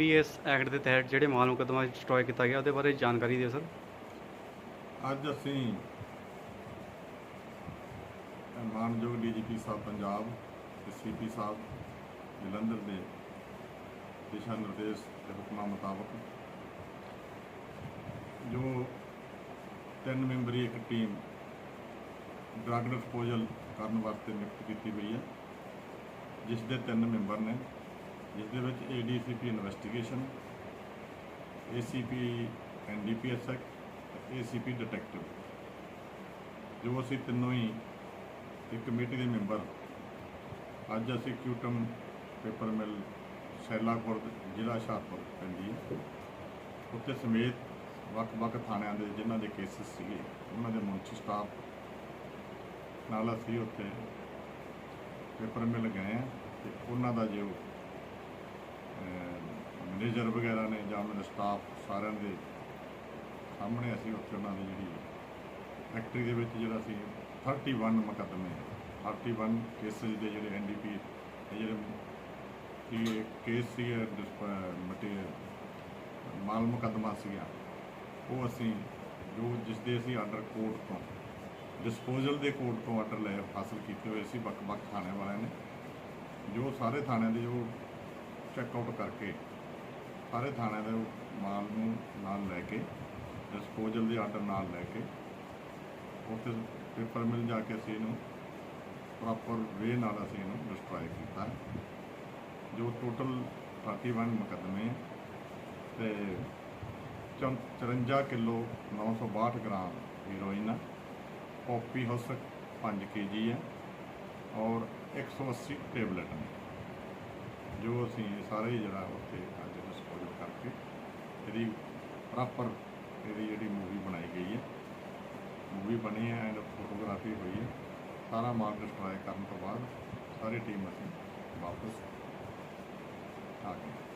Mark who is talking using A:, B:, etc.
A: NDPS act ਦੇ ਤਹਿਤ ਜਿਹੜੇ ਮਾਲ ਮੁਕੱਦਮਾ ਡਿਸਟਰੋਏ ਕੀਤਾ ਗਿਆ, ਉਹਦੇ ਬਾਰੇ ਜਾਣਕਾਰੀ ਦਿਓ ਸਰ।
B: ਅੱਜ ਅਸੀਂ ਮਾਨਯੋਗ ਡੀਜੀਪੀ ਸਾਹਿਬ ਪੰਜਾਬ ਤੇ ਸੀਪੀ ਸਾਹਿਬ, ਜਲੰਧਰ ਦੇ ਦਿਸ਼ਾ ਨਿਰਦੇਸ਼ ਦੇ ਹੁਕਮਾਂ ਮੁਤਾਬਕ ਜੋ ਤਿੰਨ ਮੈਂਬਰੀ ਇੱਕ ਟੀਮ ਡਰੱਗ ਡਿਸਪੋਜ਼ਲ ਕਰਨ ਵਾਸਤੇ ਨਿਯੁਕਤ ਕੀਤੀ ਗਈ ਹੈ, ਜਿਸ ਦੇ ਤਿੰਨ ਮੈਂਬਰ ਨੇ ਜਿਸ ਦੇ ਵਿੱਚ ADCP investigation ACP NDPS act ACP detective ਜੋ ਅਸੀਂ ਤਿੰਨੋਂ ਹੀ ਇੱਕ ਕਮੇਟੀ ਦੇ ਮੈਂਬਰ ਅੱਜ ਅਸੀਂ ਕਿਊਟਮ ਪੇਪਰ ਮਿਲ ਸ਼ੈਲਾਪੁਰ, ਜ਼ਿਲ੍ਹਾ ਹੁਸ਼ਿਆਰਪੁਰ ਪੈਂਦੀ ਹੈ ਉੱਥੇ ਸਮੇਤ ਵੱਖ-ਵੱਖ ਥਾਣਿਆਂ ਦੇ ਜਿਨ੍ਹਾਂ ਦੇ ਕੇਸਿਸ ਸੀਗੇ, ਉਹਨਾਂ ਦੇ ਮੁਨਸ਼ੀ ਸਟਾਫ ਨਾਲ ਅਸੀਂ ਉੱਥੇ ਪੇਪਰ ਮਿਲ ਗਏ ਆ ਤੇ ਉਹਨਾਂ ਦਾ ਜੋ ਮੈਨੇਜਰ ਵਗੈਰਾ ਨੇ ਜਾਂ ਮੇਰੇ ਸਟਾਫ ਸਾਰਿਆਂ ਦੇ ਸਾਹਮਣੇ ਅਸੀਂ ਉੱਥੇ ਉਹਨਾਂ ਦੀ ਜਿਹੜੀ ਫੈਕਟਰੀ ਦੇ ਵਿੱਚ ਜਿਹੜਾ ਸੀ 31 ਮੁਕੱਦਮੇ 31 ਕੇਸਿਸ ਦੇ ਜਿਹੜੇ ਐਨਡੀਪੀ ਜਿਹੜੇ ਕੀ ਕੇਸ ਸੀ ਮਟੀਰੀਅਲ ਮਾਲ ਮੁਕੱਦਮਾ ਸੀਗਾ, ਉਹ ਅਸੀਂ ਜੋ ਜਿਸ ਦੇ ਅਸੀਂ ਆਰਡਰ ਕੋਰਟ ਤੋਂ ਡਿਸਪੋਜ਼ਲ ਦੇ ਕੋਰਟ ਤੋਂ ਆਰਡਰ ਲੈ ਹਾਸਲ ਕੀਤੇ ਹੋਏ ਸੀ, ਵੱਖ-ਵੱਖ ਥਾਣੇ ਵਾਲਿਆਂ ਨੇ। ਜੋ ਸਾਰੇ ਥਾਣਿਆਂ ਦੇ ਜੋ ਚੈੱਕ ਆਊਟ ਕਰਕੇ ਸਾਰੇ ਥਾਣਿਆਂ ਦੇ ਮਾਲ ਨੂੰ ਨਾਲ ਲੈ ਕੇ ਡਿਸਪੋਜ਼ਲ ਦੇ ਆਰਡਰ ਨਾਲ ਲੈ ਕੇ, ਉੱਥੇ ਪੇਪਰ ਮਿਲ ਜਾ ਕੇ ਅਸੀਂ ਇਹਨੂੰ ਪ੍ਰੋਪਰ ਵੇ ਨਾਲ ਅਸੀਂ ਇਹਨੂੰ ਡਿਸਟਰੋਏ ਕੀਤਾ। ਜੋ ਟੋਟਲ 31 ਮੁਕੱਦਮੇ ਹੈ ਤੇ ਚੌਂ- 54 ਕਿਲੋ 962 ਗ੍ਰਾਮ ਹੀਰੋਇਨ ਹੈ ਹਸਕ ਹਾਊਸ 5 ਕੇਜੀ ਹੈ ਔਰ 180 ਟੇਬਲੇਟ ਨੇ। ਜੋ ਅਸੀਂ ਸਾਰੇ ਹੀ ਜਿਹੜਾ ਉੱਥੇ ਅੱਜ ਡਿਸਪੋਜ਼ਲ ਕਰਕੇ ਇਹਦੀ ਪ੍ਰੋਪਰ ਇਹਦੀ ਜਿਹੜੀ ਮੂਵੀ ਬਣਾਈ ਗਈ ਹੈ। ਮੂਵੀ ਬਣੀ ਹੈ ਐਂਡ ਫੋਟੋਗ੍ਰਾਫੀ ਹੋਈ ਹੈ। ਸਾਰਾ ਮਾਲ ਡਿਸਟਰੋਏ ਕਰਨ ਤੋਂ ਬਾਅਦ ਸਾਰੀ ਟੀਮ ਅਸੀਂ ਵਾਪਸ ਆ ਗਈ